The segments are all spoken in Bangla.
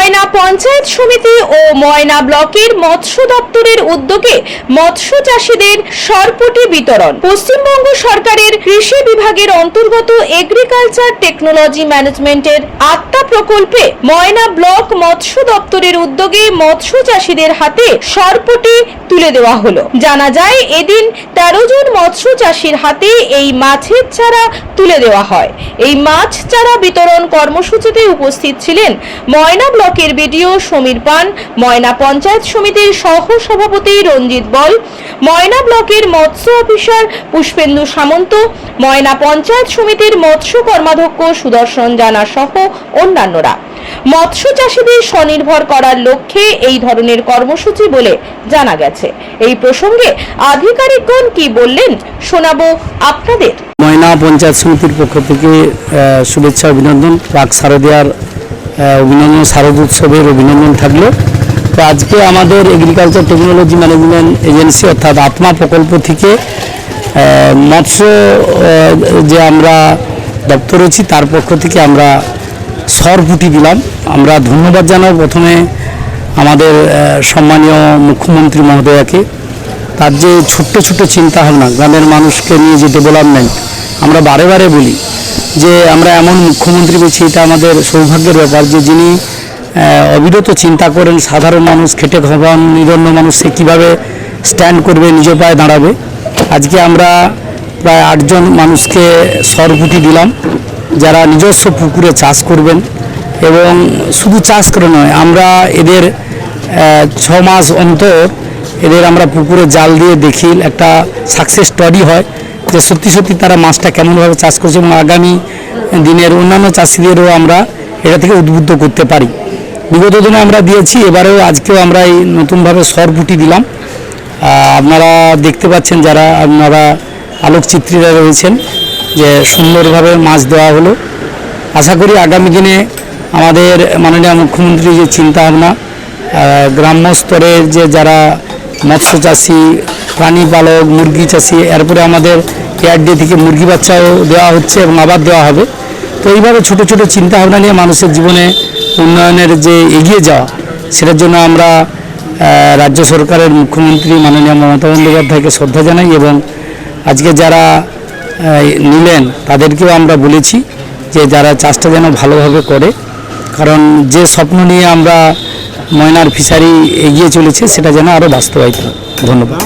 ময়না পঞ্চায়েত সমিতি ও ময়না ব্লকের মৎস্য দপ্তরের উদ্যোগে মৎস্য চাষীদের সরপুটি বিতরণ। পশ্চিমবঙ্গ সরকারের কৃষি বিভাগের অন্তর্গত এগ্রিকালচার টেকনোলজি ম্যানেজমেন্টের আত্মা প্রকল্পে ময়না ব্লক মৎস্য দপ্তরের উদ্যোগে মৎস্য চাষীদের হাতে সরপুটি তুলে দেওয়া হলো। জানা যায়, এদিন তেরো জন মৎস্য চাষীর হাতে এই মাছের চারা তুলে দেওয়া হয়। এই মাছ চারা বিতরণ কর্মসূচিতে উপস্থিত ছিলেন ময়না ব্লকের বিডিও সমীর পান, ময়না পঞ্চায়েত সমিতির সহ সভাপতি রঞ্জিত বল, ময়না ব্লকের মৎস্য অফিসার পুষ্পেন্দু সামন্ত, ময়না পঞ্চায়েত সমিতির মৎস্য কর্মাধ্যক্ষ সুদর্শন জানা সহ অন্যান্যরা। মৎস্য চাষীদের স্বনির্ভর করার লক্ষ্যে এই ধরনের কর্মসূচি বলে জানা গেছে। এই প্রসঙ্গে আধিকারিকগণ কি বললেন শোনাবো আপনাদের। ময়না পঞ্চায়েত সমিতির পক্ষ থেকে শুভেচ্ছা, অভিনন্দন। প্রাক শারদীয়ার অভিনন্দন শারদ উৎসবের অভিনন্দন থাকল। তো আজকে আমাদের এগ্রিকালচার টেকনোলজি ম্যানেজমেন্ট এজেন্সি অর্থাৎ আত্মা প্রকল্প থেকে মৎস্য যে আমরা দপ্তর রয়েছি, তার পক্ষ থেকে আমরা সরপুটি দিলাম। আমরা ধন্যবাদ জানাই প্রথমে আমাদের সম্মানীয় মুখ্যমন্ত্রী মহোদয়াকে। তার যে ছোট্ট ছোট্ট চিন্তা ভাবনা গ্রামের মানুষকে নিয়ে যে ডেভেলপমেন্ট আমরা বারে বারে বলি যে আমরা এমন মুখ্যমন্ত্রী পেয়েছি এটা আমাদের সৌভাগ্যের ব্যাপার যে যিনি অবিরত চিন্তা করেন সাধারণ মানুষ খেটে খাওয়ান, নিরন্ন মানুষ সে কীভাবে স্ট্যান্ড করবে, নিজ পায়ে দাঁড়াবে। আজকে আমরা প্রায় আটজন মানুষকে সরপুটি দিলাম, যারা নিজস্ব পুকুরে চাষ করবেন। এবং শুধু চাষ করে নয়, আমরা এদের ছ মাস অন্তর এদের আমরা পুকুরে জাল দিয়ে দেখি, একটা সাকসেস স্টোরি হয়। যে সত্যি সত্যি তারা মাছটা কেমনভাবে চাষ করছে এবং আগামী দিনের অন্যান্য চাষিদেরও আমরা এটা থেকে উদ্বুদ্ধ করতে পারি। বিগত দিনে আমরা দিয়েছি, এবারেও আজকেও আমরা এই নতুনভাবে সরপুটি দিলাম। আপনারা দেখতে পাচ্ছেন যারা, আপনারা আলোকচিত্রীরা রয়েছেন যে সুন্দরভাবে মাছ দেওয়া হলো। আশা করি আগামী দিনে আমাদের মাননীয় মুখ্যমন্ত্রীর যে চিন্তাভাবনা গ্রাম্য স্তরের যে যারা মৎস্য চাষি প্রাণী পালক, মুরগি, চাষি, এরপরে আমাদের এয়ারডি থেকে মুরগি বাচ্চাও দেওয়া হচ্ছে এবং আবার দেওয়া হবে। তো এইভাবে ছোট ছোট চিন্তাভাবনা নিয়ে মানুষের জীবনে উন্নয়নের যে এগিয়ে যাওয়া, সেটার জন্য আমরা রাজ্য সরকারের মুখ্যমন্ত্রী মাননীয় মমতা বন্দ্যোপাধ্যায়কে শ্রদ্ধা জানাই এবং আজকে যারা নিলেন তাদেরকেও আমরা বলেছি যে যারা চাষটা যেন ভালোভাবে করে, কারণ যে স্বপ্ন নিয়ে আমরা ময়নার ফিশারি এগিয়ে চলেছে, সেটা যেন আরও বাস্তবায়িত ধন্যবাদ।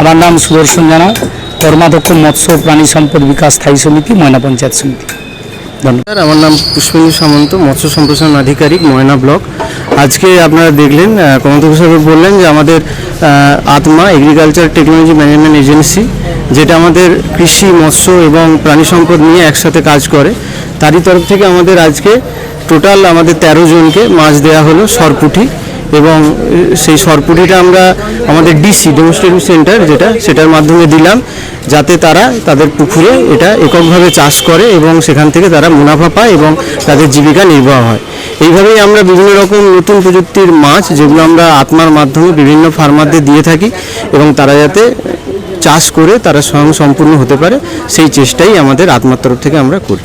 আমার নাম সুদর্শন জানা কর্মাধ্যক্ষ মৎস্য প্রাণী সম্পদ বিকাশ স্থায়ী সমিতি ময়না পঞ্চায়েত সমিতি। ধন্যবাদ। আমার নাম পুষ্পেন্দু সামন্ত মৎস্য সম্প্রসারণ আধিকারিক ময়না ব্লক। আজকে আপনারা দেখলেন আহ, সাহেব বললেন যে আমাদের আত্মা এগ্রিকালচার টেকনোলজি ম্যানেজমেন্ট এজেন্সি যেটা আমাদের কৃষি মৎস্য এবং প্রাণী সম্পদ নিয়ে একসাথে কাজ করে। তারই তরফ থেকে আমাদের আজকে টোটাল আমাদের তেরো জনকে মাছ দেওয়া হলো সরপুটি। এবং সেই সরপুটিটা আমরা আমাদের ডিসি ডেমনস্ট্রেটিভ সেন্টার যেটা, সেটার মাধ্যমে দিলাম যাতে তারা তাদের পুকুরে এটা এককভাবে চাষ করে এবং সেখান থেকে তারা মুনাফা পায় এবং তাদের জীবিকা নির্বাহ হয়। এইভাবেই আমরা বিভিন্ন রকম নতুন প্রযুক্তির মাছ যেগুলো আমরা আত্মার মাধ্যমে বিভিন্ন ফার্মারদের দিয়ে থাকি এবং তারা যাতে চাষ করে তারা স্বয়ং সম্পূর্ণ হতে পারে, সেই চেষ্টাই আমাদের আত্মার তরফ থেকে আমরা করি।